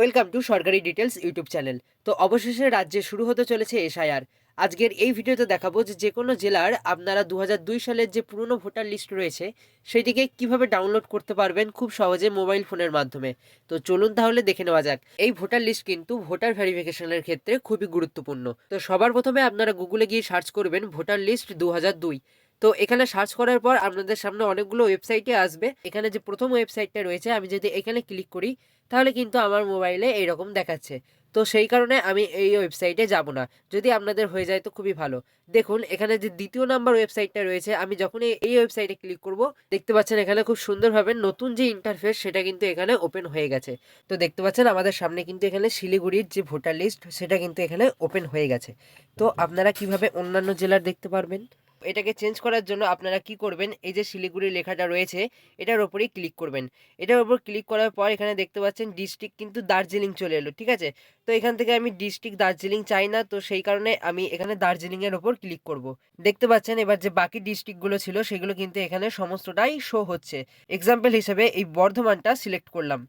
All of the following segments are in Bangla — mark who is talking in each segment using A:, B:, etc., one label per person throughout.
A: ওয়েলকাম টু সরকারি ডিটেলস ইউটিউব চ্যানেল। তো অবশেষে রাজ্যে শুরু হতে চলেছে এসআইআর। আজকের এই ভিডিওতে দেখাবো যে কোনো জেলার আপনারা দু হাজার দুই সালের যে পুরনো ভোটার লিস্ট রয়েছে, সেটিকে কীভাবে ডাউনলোড করতে পারবেন খুব সহজে মোবাইল ফোনের মাধ্যমে। তো চলুন তাহলে দেখে নেওয়া যাক। এই ভোটার লিস্ট কিন্তু ভোটার ভেরিফিকেশনের ক্ষেত্রে খুবই গুরুত্বপূর্ণ। তো সবার প্রথমে আপনারা গুগলে গিয়ে সার্চ করবেন ভোটার লিস্ট দু হাজার দুই। তো এখানে সার্চ করার পর আপনাদের সামনে অনেকগুলো ওয়েবসাইটে আসবে। এখানে যে প্রথম ওয়েবসাইটটা রয়েছে, আমি যদি এখানে ক্লিক করি, তাহলে কিন্তু আমার মোবাইলে এইরকম দেখাচ্ছে। তো সেই কারণে আমি এই ওয়েবসাইটে যাব না। যদি আপনাদের হয়ে যায় তো খুবই ভালো। দেখুন, এখানে যে দ্বিতীয় নাম্বার ওয়েবসাইটটা রয়েছে, আমি যখনই এই ওয়েবসাইটে ক্লিক করব, দেখতে পাচ্ছেন এখানে খুব সুন্দরভাবে নতুন যে ইন্টারফেস সেটা কিন্তু এখানে ওপেন হয়ে গেছে। তো দেখতে পাচ্ছেন আমাদের সামনে কিন্তু এখানে শিলিগুড়ির যে ভোটার লিস্ট সেটা কিন্তু এখানে ওপেন হয়ে গেছে। তো আপনারা কীভাবে অন্যান্য জেলার দেখতে পারবেন? এটাকে চেঞ্জ করার জন্য আপনারা কি করবেন? এই যে শিলিগুড়ি লেখাটা রয়েছে, এটার ওপরেই ক্লিক করবেন। এটার ওপর ক্লিক করার পর এখানে দেখতে পাচ্ছেন ডিস্ট্রিক্ট কিন্তু দার্জিলিং চলে এলো, ঠিক আছে? তো এখান থেকে আমি ডিস্ট্রিক্ট দার্জিলিং চাই না, তো সেই কারণে আমি এখানে দার্জিলিংয়ের ওপর ক্লিক করব। দেখতে পাচ্ছেন এবার যে বাকি ডিস্ট্রিক্টগুলো ছিল, সেগুলো কিন্তু এখানে সমস্তটাই শো হচ্ছে। এক্সাম্পল হিসেবে এই বর্ধমানটা সিলেক্ট করলাম।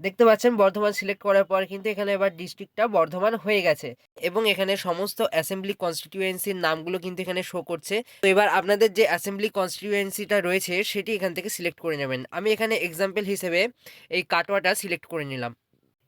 A: দেখতে পাচ্ছেন বর্ধমান সিলেক্ট করার পর কিন্তু এখানে এবার ডিস্ট্রিক্টটা বর্ধমান হয়ে গেছে এবং এখানে সমস্ত অ্যাসেম্বলি কনস্টিটিউয়েন্সির নামগুলো কিন্তু এখানে শো করছে। তো এবার আপনাদের যে অ্যাসেম্বলি কনস্টিটিউয়েন্সিটা রয়েছে সেটি এখান থেকে সিলেক্ট করে নেবেন। আমি এখানে এক্সাম্পল হিসেবে এই কাটোয়াটা সিলেক্ট করে নিলাম।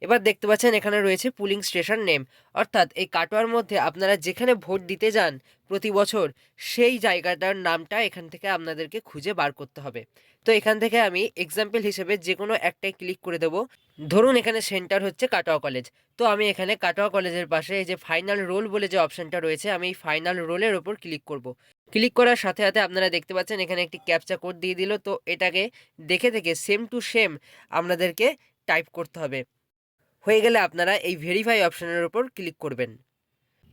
A: এবার দেখতে পাচ্ছেন এখানে রয়েছে পুলিং স্টেশন নেম। অর্থাৎ এই কাটোয়ার মধ্যে আপনারা যেখানে ভোট দিতে যান প্রতি বছর, সেই জায়গাটার নামটা এখান থেকে আপনাদেরকে খুঁজে বার করতে হবে। তো এখান থেকে আমি এক্সাম্পল হিসেবে যে কোনো একটাই ক্লিক করে দেবো। ধরুন এখানে সেন্টার হচ্ছে কাটোয়া কলেজ তো আমি এখানে কাটোয়া কলেজের পাশে এই যে ফাইনাল রোল বলে যে অপশানটা রয়েছে, আমি এই ফাইনাল রোলের ওপর ক্লিক করব। ক্লিক করার সাথে সাথে আপনারা দেখতে পাচ্ছেন এখানে একটি ক্যাপচা কোড দিয়ে দিল। তো এটাকে দেখে দেখে সেম টু সেম আপনাদেরকে টাইপ করতে হবে। হয়ে গেলে আপনারা এই ভেরিফাই অপশানের ওপর ক্লিক করবেন।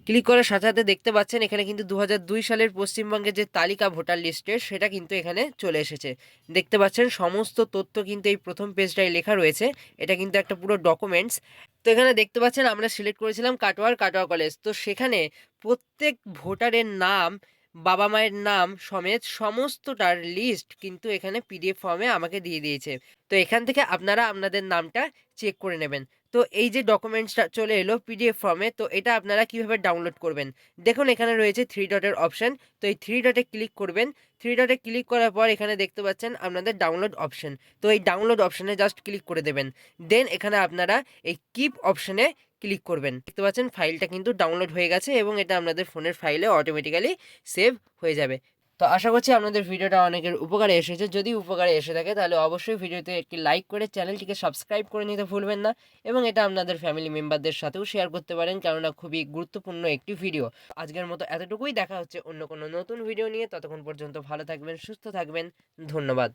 A: ক্লিক করার সাথে সাথে দেখতে পাচ্ছেন এখানে কিন্তু দু হাজার দুই সালের পশ্চিমবঙ্গের যে তালিকা ভোটার লিস্টের সেটা কিন্তু এখানে চলে এসেছে। দেখতে পাচ্ছেন সমস্ত তথ্য কিন্তু এই প্রথম পেজটায় লেখা রয়েছে। এটা কিন্তু একটা পুরো ডকুমেন্টস তো এখানে দেখতে পাচ্ছেন আমরা সিলেক্ট করেছিলাম কাটোয়ার কাটোয়া কলেজ তো সেখানে প্রত্যেক ভোটারের নাম বাবা মায়ের নাম সমেত সমস্তটার লিস্ট কিন্তু এখানে পিডিএফ ফর্মে আমাকে দিয়ে দিয়েছে। তো এখান থেকে আপনারা আপনাদের নামটা চেক করে নেবেন। তো এই যে ডকুমেন্টসটা চলে এলো পিডিএফ ফর্মে তো এটা আপনারা কীভাবে ডাউনলোড করবেন? দেখুন, এখানে রয়েছে থ্রি ডটের অপশান তো এই থ্রি ডটে ক্লিক করবেন। থ্রি ডটে ক্লিক করার পর এখানে দেখতে পাচ্ছেন আপনাদের ডাউনলোড অপশান তো এই ডাউনলোড অপশানে জাস্ট ক্লিক করে দেবেন। দেন এখানে আপনারা এই কিপ অপশনে ক্লিক করবেন। দেখতে পাচ্ছেন ফাইলটা কিন্তু ডাউনলোড হয়ে গেছে এবং এটা আপনাদের ফোনের ফাইলে অটোমেটিক্যালি সেভ হয়ে যাবে। তো আশা করছি আপনাদের ভিডিওটা অনেকের উপকারে এসেছে। যদি উপকারে এসে থাকে তাহলে অবশ্যই ভিডিওতে একটি লাইক করে চ্যানেলটিকে সাবস্ক্রাইব করে নিতে ভুলবেন না এবং এটা আপনাদের ফ্যামিলি মেম্বারদের সাথেও শেয়ার করতে পারেন, কেননা খুবই গুরুত্বপূর্ণ একটি ভিডিও আজকের মতো এতটুকুই। দেখা হচ্ছে অন্য কোনো নতুন ভিডিও নিয়ে। ততক্ষণ পর্যন্ত ভালো থাকবেন, সুস্থ থাকবেন। ধন্যবাদ।